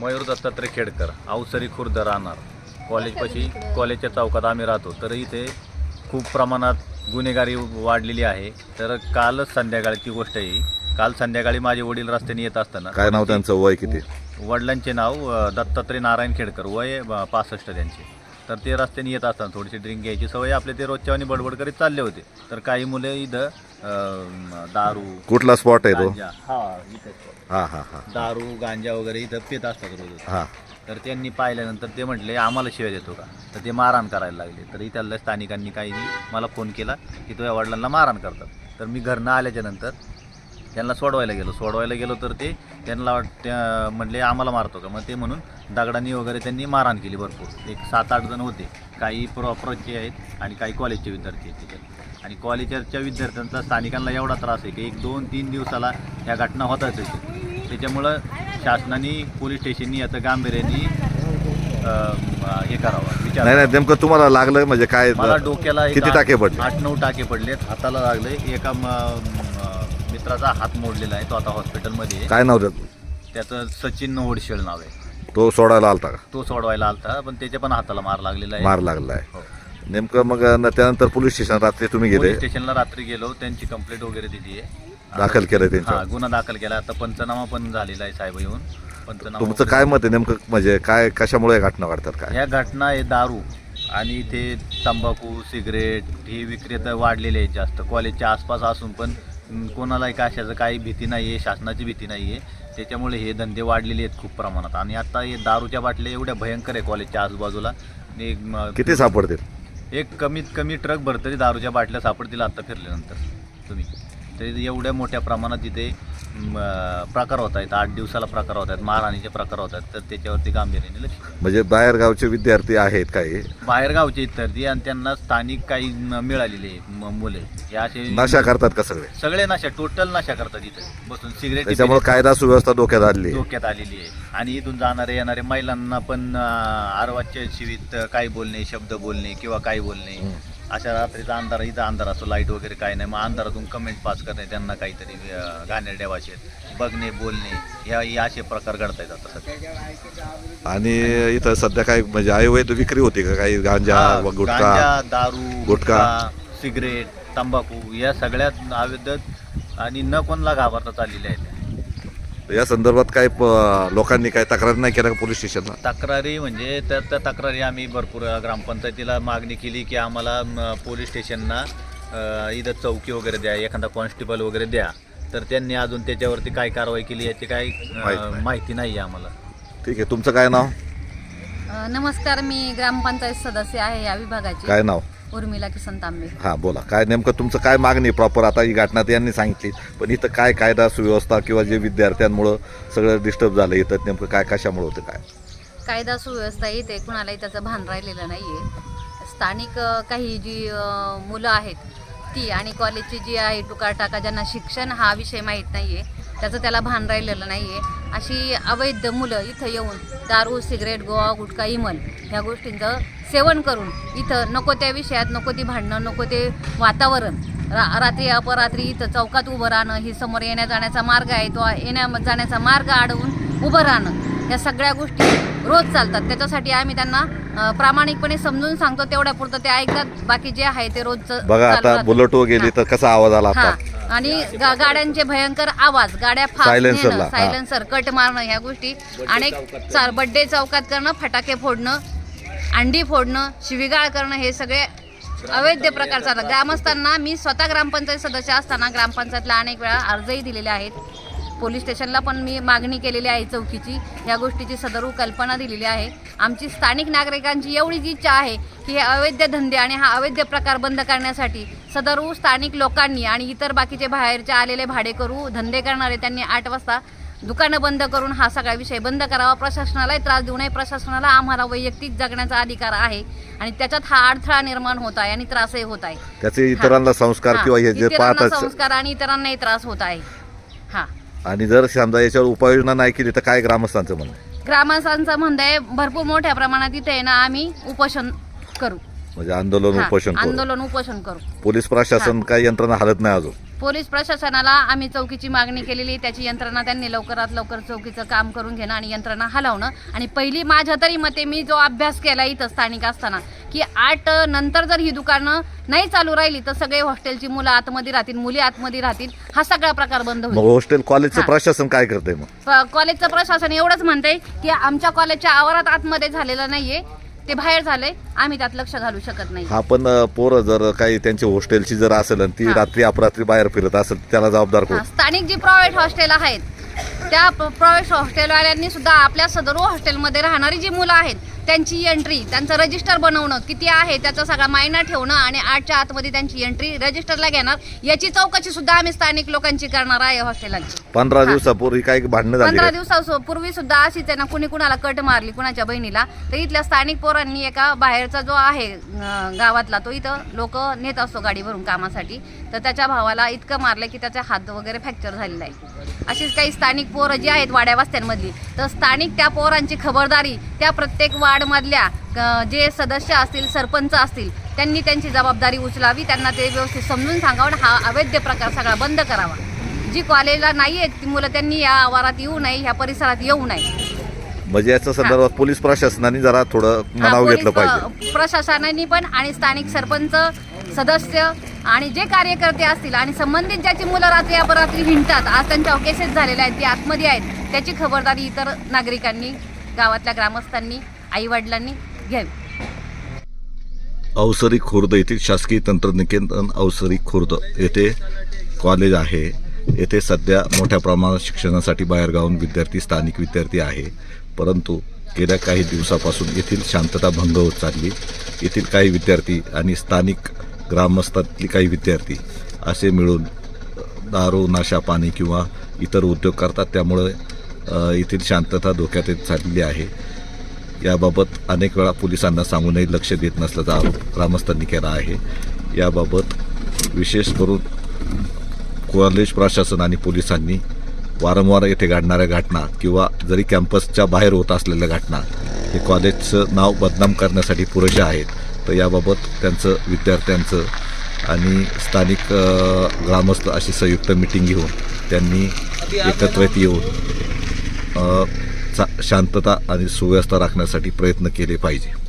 मयूर दत्तात्रय खेडकर अवसरी खुर्द राहणार. कॉलेजपाशी कॉलेजच्या चौकात आम्ही राहतो. तर इथे खूप प्रमाणात गुन्हेगारी वाढलेली आहे. तर कालच संध्याकाळची गोष्ट आहे ही. काल संध्याकाळी माझे वडील रस्त्याने येत असताना. काय नाव त्यांचं? वय किती? वडिलांचे नाव दत्तात्रय नारायण खेडकर. वय पासष्ट त्यांचे. तर ते रस्त्याने येत असताना थोडीशी ड्रिंक घ्यायची सवय आपले ते रोजच्या आणि बडबड करीत चालले होते. तर काही मुले इथं अ, दारू कुठला स्पॉट आहे तो? गांजा. हा इथं हा हा हा. दारू गांजा वगैरे इथं पित असतात रोज. हा. तर त्यांनी पाहिल्यानंतर ते म्हटले आम्हाला शिवाय देतो का? तर ते मारहाण करायला लागले. तर इथल्या स्थानिकांनी काही मला फोन केला की तुझ्या वडिलांना मारहाण करतात. तर मी घरनं आल्याच्यानंतर त्यांना सोडवायला गेलो. सोडवायला गेलो तर ते त्यांना वाट- त्या म्हणले आम्हाला मारतो का? मग ते म्हणून दगडांनी वगैरे त्यांनी मारहाण केली भरपूर. एक सात आठ जण होते. काही प्रॉपरचे आहेत आणि काही कॉलेजचे विद्यार्थी आहेत तिथे. आणि कॉलेजच्या विद्यार्थ्यांचा स्थानिकांना एवढा त्रास आहे की एक दोन तीन दिवसाला ह्या घटना होताच आहेत त्याच्यामुळं शासनाने पोलीस स्टेशननी याचं गांभीर्याने हे करावं. विचार नाही नाही नेमकं तुम्हाला लागलं म्हणजे काय? मला डोक्याला किती टाके पडले? आठ नऊ टाके पडलेत हाताला लागले. एका मित्राचा हात मोडलेला आहे तो आता हॉस्पिटलमध्ये आहे. काय नाव त्याचं? त्याचं सचिन ओडशेळ नाव आहे. तो सोडायला आलता का? तो सोडवायला आलता पण त्याच्या पण हाताला मार लागलेला आहे. मार लागला आहे. हो. नेमकं मग न- त्यानंतर पोलीस स्टेशन रात्री तुम्ही गेले? पोलीस स्टेशनला रात्री गेलो त्यांची कंप्लेंट वगैरे दिली आहे. दाखल केलं हा त्यांच्या गुन्हा दाखल केला. आता पंचनामा पण झालेला आहे साहेब येऊन. पंचनामा तुमचं काय मत आहे? नेमकं म्हणजे काय कशामुळे या घटना घडतात काय? ह्या घटना आहे दारू आणि ते तंबाखू सिगरेट ही विक्रेता वाढलेले आहेत जास्त. कॉलेजच्या आसपास असून पण कोणालाही कशाचं काही भीती नाही आहे शासनाची भीती नाही आहे त्याच्यामुळे हे धंदे वाढलेले आहेत खूप प्रमाणात. आणि आता हे दारूच्या बाटल्या एवढ्या भयंकर आहे कॉलेजच्या आजूबाजूला. आणि एक, म, किती सापडतील? एक कमीत कमी ट्रक भर तरी दारूच्या बाटल्या सापडतील आत्ता फिरल्यानंतर. तुम्ही. तर एवढ्या मोठ्या प्रमाणात म, प्रकार होत आहेत. आठ दिवसाला प्रकार होत आहेत. मारहाणीचे प्रकार होत आहेत. तर त्याच्यावरती गांभीर्याने लक्ष म्हणजे बाहेरगावचे विद्यार्थी आहेत काही? बाहेरगावचे इत्यादी आणि त्यांना स्थानिक काही मिळालेले म- मुले. हे असे नशा करतात का सगळे? सगळे नशा टोटल नशा करतात इथे. बसून सिगरेट त्याच्यामुळे कायदा सुव्यवस्था धोक्यात आली. डोक्यात आलेली आहे. आणि इथून जाणारे येणारे महिलांना पण आरवाच्या शिवीत काही बोलणे शब्द बोलणे किंवा काही बोलणे. अशा रात्रीचा अंधार इथं अंधार असतो लाइट वगैरे काही नाही. मग अंधारातून कमेंट पास करणे त्यांना काहीतरी गाणे भाषेत बघणे बोलणे ह्या हे असे प्रकार घडतायत आता सध्या. आणि इथं सध्या काय म्हणजे अवैध विक्री होती का? काही गांजा व गुटखा गांजा दारू गुटखा. गुटखा सिगरेट तंबाखू या सगळ्यात अवैध आणि न कोणाला घाबरता चाललेल्या आहेत. या संदर्भात काय प- लोकांनी काय तक्रार नाही केल्या का पोलीस स्टेशनला? तक्रारी म्हणजे त्या त्या तक्रारी आम्ही भरपूर ग्रामपंचायतीला मागणी केली की आम्हाला म, पोलीस स्टेशनना अ, इथं चौकी वगैरे द्या एखादा कॉन्स्टेबल वगैरे द्या. तर त्यांनी अजून त्याच्यावरती काय कारवाई केली याची काही अ, माहीत नाही. माहिती नाही आहे आम्हाला. ठीक आहे तुमचं काय नाव? अ, नमस्कार मी ग्रामपंचायत सदस्य आहे या विभागाची. काय नाव? उर्मिला किसन तांबे. हा बोला. काय नेमकं तुमचं काय मागणी प्रॉपर आता ही घटना त्यांनी सांगितली. पण इथं काय कायदा सुव्यवस्था किंवा जे विद्यार्थ्यांमुळं सगळं डिस्टर्ब झालं इथं नेमकं काय कशामुळे होतं काय? कायदा सुव्यवस्था येते कुणालाही त्याचं भान राहिलेलं नाही आहे स्थानिक अ, काही जी अ, मुलं आहेत ती आणि कॉलेजची जी आहे टुकार टाका ज्यांना शिक्षण हा विषय माहीत नाही आहे त्याचं त्याला भान राहिलेलं नाही आहे अशी अवैध मुलं इथं येऊन दारू सिगरेट गोवा गुटखा इमल ह्या गोष्टींचं सेवन करून इथं नको त्या विषयात नको ती भांडणं नको ते वातावरण. रा रात्री अपरात्री इथं चौकात उभं राहणं ही समोर येण्या जाण्याचा मार्ग आहे तो येण्या जाण्याचा मार्ग अडवून उभं राहणं या सगळ्या गोष्टी रोज चालतात. त्याच्यासाठी आम्ही त्यांना प्रामाणिकपणे समजून सांगतो तेवढ्या पुरतं ते ऐकतात बाकी जे आहे ते रोज बघा आता बुलेटो गेली तर कसा आवाज आला आणि गा- गाड्यांचे भयंकर आवाज गाड्या Silencer ला, हा. सायलेन्सर कट मारणं ह्या गोष्टी. अनेक चार बड्डे चौकात करणं फटाके फोडणं अंडी फोडणं शिवीगाळ करणं हे सगळे अवैध प्रकार चालतात. ग्रामस्थांना मी स्वतः ग्रामपंचायत सदस्य असताना ग्रामपंचायतला अनेक वेळा अर्जही दिलेले आहेत. पोलीस स्टेशनला पण मी मागणी केलेली आहे चौकीची. या गोष्टीची सदरू कल्पना दिलेली आहे. आमची स्थानिक नागरिकांची एवढीच इच्छा आहे की हे अवैध धंदे आणि हा अवैध प्रकार बंद करण्यासाठी सदरू स्थानिक लोकांनी आणि इतर बाकीचे बाहेरचे आलेले भाडेकरू धंदे करणारे त्यांनी आठ वाजता दुकानं बंद करून हा सगळा विषय बंद करावा. प्रशासनालाही त्रास देऊ नये. प्रशासनाला आम्हाला वैयक्तिक जगण्याचा अधिकार आहे आणि त्याच्यात हा अडथळा निर्माण होत आहे आणि त्रासही होत आहे. त्याचे इतरांना संस्कार किंवा हे जे इतरांना संस्कार आणि इतरांनाही त्रास होत आहे. हा. आणि जर समजा याच्यावर उपाययोजना नाही केली तर काय ग्रामस्थांचं म्हणणं आहे? ग्रामस्थांचं म्हणणं आहे भरपूर मोठ्या प्रमाणात इथे आहे ना आम्ही उपोषण करू. म्हणजे आंदोलन हा, उपोषण करू. आंदोलन उपोषण करू. पोलीस प्रशासन काही यंत्रणा हलत नाही अजून. पोलीस प्रशासनाला आम्ही चौकीची मागणी केलेली. त्याची यंत्रणा त्यांनी लवकरात लवकर चौकीचं काम करून घेणं आणि यंत्रणा हलवणं. आणि पहिली माझ्या तरी मते मी जो अभ्यास केला इथं स्थानिक असताना की आठ नंतर जर ही दुकानं नाही चालू राहिली तर सगळे हॉस्टेलची मुलं आतमध्ये राहतील मुली आतमध्ये राहतील हा सगळा प्रकार बंद होईल. हॉस्टेल कॉलेजचं. प्रशासन काय करतंय मग? कॉलेजचं प्रशासन एवढंच म्हणतंय की आमच्या कॉलेजच्या आवारात आतमध्ये झालेलं नाहीये. ते बाहेर झालंय आम्ही त्यात लक्ष घालू शकत नाही हा पण अं, पोरं जर काही त्यांची हॉस्टेलची जर असेल आणि ती हा. रात्री अपरात्री बाहेर फिरत असेल त्याला जबाबदार कोण हा, स्थानिक जी प्रायव्हेट हॉस्टेल आहेत त्या प्रायव्हेट हॉस्टेलवाल्यांनी सुद्धा आपल्या सदर हॉस्टेलमध्ये राहणारी जी मुलं आहेत त्यांची एंट्री त्यांचं रजिस्टर बनवणं किती आहे त्याचा सगळा मायना ठेवणं आणि आठच्या आतमध्ये त्यांची एंट्री रजिस्टरला घेणार याची चौकशी सुद्धा आम्ही स्थानिक लोकांची करणार आहे हॉस्टेलांची पंधरा. दिवसापूर्वी काही भांडणं झाली पंधरा काय? दिवसापूर्वी सुद्धा अशीच आहे ना कुणी कुणाला कट मारली कुणाच्या बहिणीला तर इथल्या स्थानिक पोरांनी एका बाहेरचा जो आहे अं, गावातला तो इथं लोक नेत असतो गाडी भरून कामासाठी तर त्याच्या भावाला इतकं मारलं की त्याचा हात वगैरे फ्रॅक्चर झालेला आहे अशीच काही स्थानिक पोरं जी आहेत वाड्या वस्त्यांमधली तर स्थानिक त्या पोरांची खबरदारी त्या प्रत्येक वार्डमधल्या जे सदस्य असतील सरपंच असतील त्यांनी त्यांची जबाबदारी उचलावी त्यांना ते व्यवस्थित समजून सांगावं आणि हा अवैध प्रकार सगळा बंद करावा. जी कॉलेजला नाही आहेत ती मुलं त्यांनी या आवारात येऊ नये ह्या परिसरात येऊ नये. म्हणजे याच्या संदर्भात पोलीस प्रशासनाने जरा थोडं मनाव घेतलं पाहिजे. प्र- प्रशासनाने पण आणि स्थानिक सरपंच सदस्य आणि जे कार्यकर्ते असतील आणि संबंधित ज्याची मुलं रात्री अपरात्री हिंडतात आज त्यांच्यावर केसेस झालेल्या आहेत ती आतमध्ये आहेत त्याची खबरदारी इतर नागरिकांनी गावातल्या ग्रामस्थांनी आई वडिलांनी घ्यावी अवसरी खुर्द येथील शासकीय तंत्रनिकेतन अवसरी खुर्द येथे कॉलेज आहे. येथे सध्या मोठ्या प्रमाणात शिक्षणासाठी बाहेरगावून विद्यार्थी स्थानिक विद्यार्थी आहे. परंतु गेल्या काही दिवसापासून येथील शांतता भंग होत चालली. येथील काही विद्यार्थी आणि स्थानिक ग्रामस्थातली काही विद्यार्थी असे मिळून दारू नाशा पाणी किंवा इतर उद्योग करतात. त्यामुळे येथील शांतता धोक्यात येत चाललेली आहे. याबाबत अनेक वेळा पोलिसांना सांगूनही लक्ष देत नसल्याचा आरोप ग्रामस्थांनी केला आहे. याबाबत विशेष करून कॉलेज प्रशासन आणि पोलिसांनी वारंवार येथे घडणाऱ्या घटना किंवा जरी कॅम्पसच्या बाहेर होत असलेल्या घटना हे कॉलेजचं नाव बदनाम करण्यासाठी पुरेसे आहेत. तर याबाबत त्यांचं विद्यार्थ्यांचं आणि स्थानिक ग्रामस्थ अशी संयुक्त मिटिंग घेऊन त्यांनी एकत्रित येऊन शांतता आणि सुव्यवस्था राखण्यासाठी प्रयत्न केले पाहिजे.